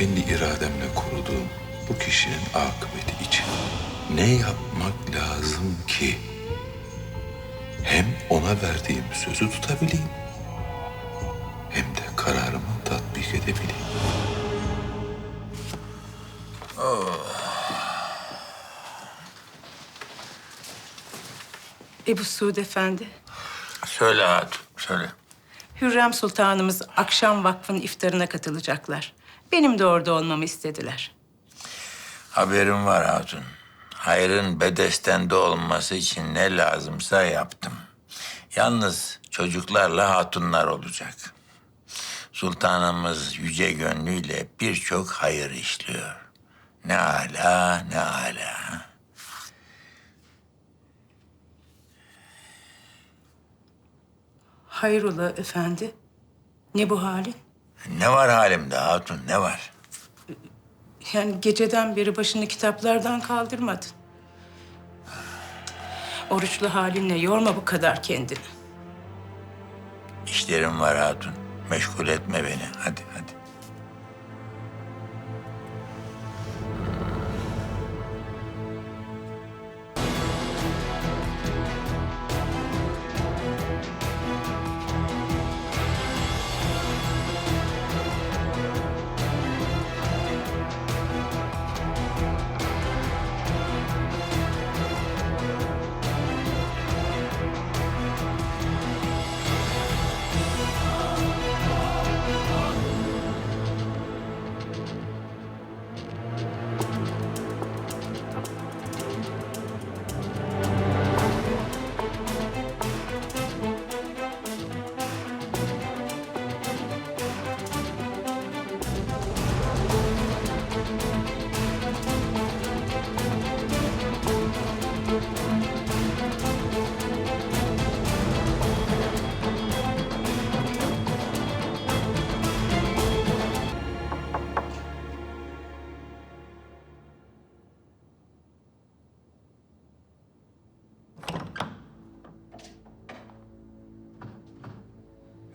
kendi irademle koruduğum bu kişinin akıbeti için ne yapmak lazım ki hem ona verdiğim sözü tutabileyim hem de kararımı tatbik edebileyim. Ebu Suud Efendi, Söyle hatun, söyle. Hürrem Sultanımız akşam vakfın iftarına katılacaklar. Benim de orada olmamı istediler. Haberim var hatun. Hayrın bedestende olması için ne lazımsa yaptım. Yalnız çocuklarla hatunlar olacak. Sultanımız yüce gönlüyle birçok hayır işliyor. Ne ala ne ala. Hayrola efendi? Ne bu halin? Ne var halimde hatun ne var? Yani geceden beri başını kitaplardan kaldırmadın. Oruçlu halinle yorma bu kadar kendini. İşlerim var hatun. Meşgul etme beni. Hadi hadi.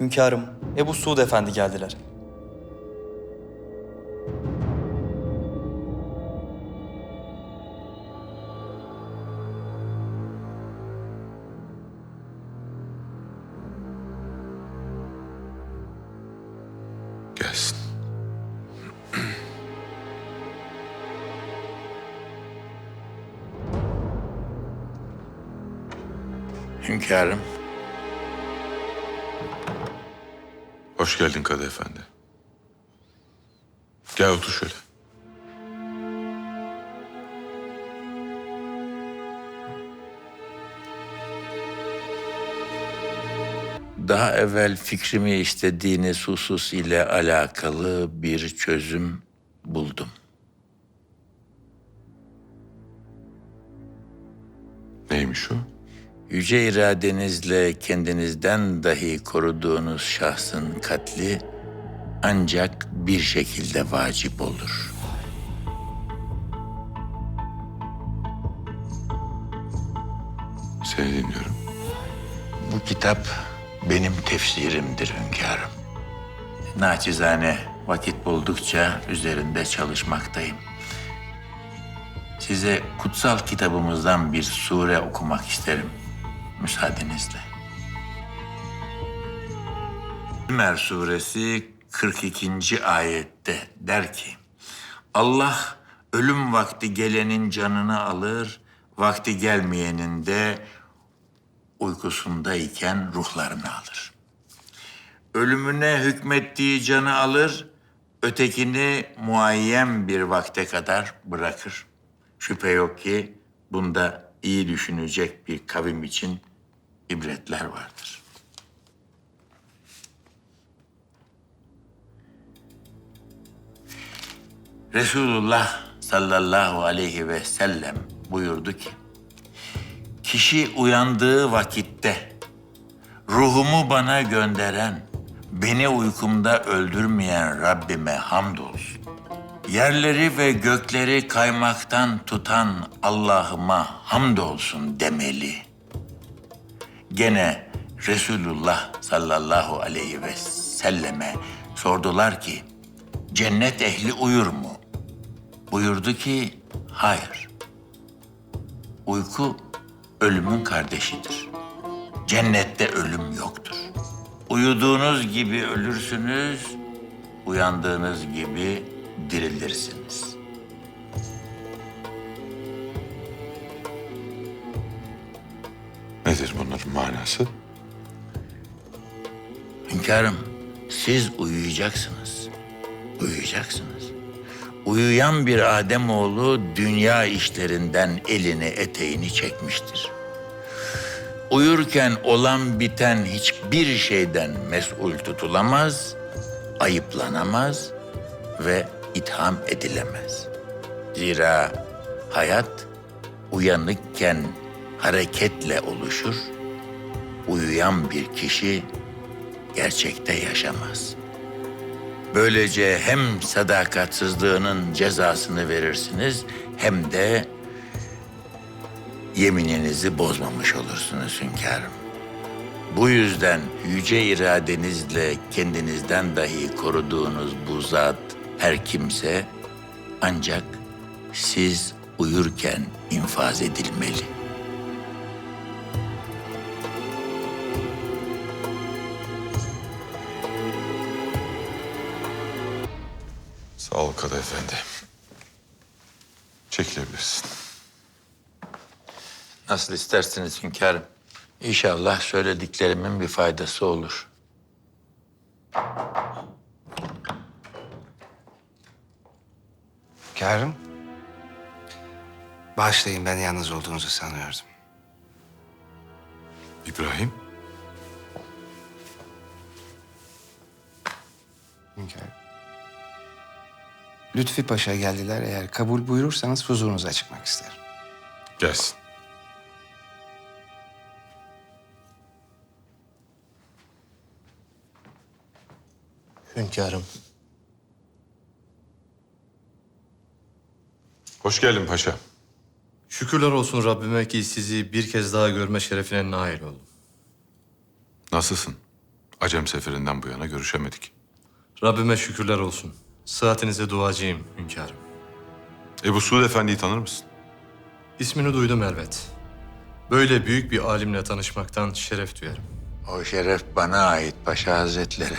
Hünkârım, Ebu Suud Efendi geldiler. Gelsin. Hünkârım. Hoş geldin Kadı Efendi. Gel otur şöyle. Daha evvel fikrimi istediğiniz husus ile alakalı bir çözüm buldum. Neymiş o? Yüce iradenizle kendinizden dahi koruduğunuz şahsın katli ancak bir şekilde vacip olur. Seni dinliyorum. Bu kitap benim tefsirimdir hünkârım. Naçizane vakit buldukça üzerinde çalışmaktayım. Size kutsal kitabımızdan bir sure okumak isterim müsaadenizle. Ümer suresi 42. ayette der ki Allah ölüm vakti gelenin canını alır, vakti gelmeyenin de uykusundayken ruhlarını alır. Ölümüne hükmettiği canı alır, ötekini muayyen bir vakte kadar bırakır. Şüphe yok ki bunda iyi düşünecek bir kavim için ibretler vardır. Resulullah sallallahu aleyhi ve sellem buyurdu ki, Kişi uyandığı vakitte ruhumu bana gönderen, beni uykumda öldürmeyen Rabbime hamdolsun. Yerleri ve gökleri kaymaktan tutan Allah'ıma hamdolsun demeli. Gene Resulullah sallallahu aleyhi ve selleme sordular ki, cennet ehli uyur mu? Buyurdu ki hayır. Uyku ölümün kardeşidir. Cennette ölüm yoktur. Uyuduğunuz gibi ölürsünüz, uyandığınız gibi dirilirsiniz. Nedir bunların manası? Hünkârım, siz uyuyacaksınız. Uyuyacaksınız. Uyuyan bir Ademoğlu dünya işlerinden elini eteğini çekmiştir. Uyurken olan biten hiçbir şeyden mesul tutulamaz, ayıplanamaz ve itham edilemez. Zira hayat uyanıkken hareketle oluşur, uyuyan bir kişi gerçekte yaşamaz. Böylece hem sadakatsizliğinin cezasını verirsiniz hem de yemininizi bozmamış olursunuz hünkârım. Bu yüzden yüce iradenizle kendinizden dahi koruduğunuz bu zat her kimse ancak siz uyurken infaz edilmeli. Sağ ol Kadı Efendi. Çekilebilirsin. Nasıl isterseniz hünkârım. İnşallah söylediklerimin bir faydası olur. Hünkârım. Bağışlayın ben yalnız olduğunuzu sanıyordum. İbrahim, Hünkârım. Lütfi Paşa geldiler. Eğer kabul buyurursanız huzurunuza çıkmak isterim. gelsin. Hünkârım, Hoş geldin paşa. şükürler olsun Rabbime ki sizi bir kez daha görme şerefine nail oldum. Nasılsın? Acem seferinden bu yana görüşemedik. Rabbime şükürler olsun. Sıhhatinize duacıyım hünkârım. Ebu Suud Efendi'yi tanır mısın? İsmini duydum elbet. Böyle büyük bir alimle tanışmaktan şeref duyarım. O şeref bana ait Paşa Hazretleri.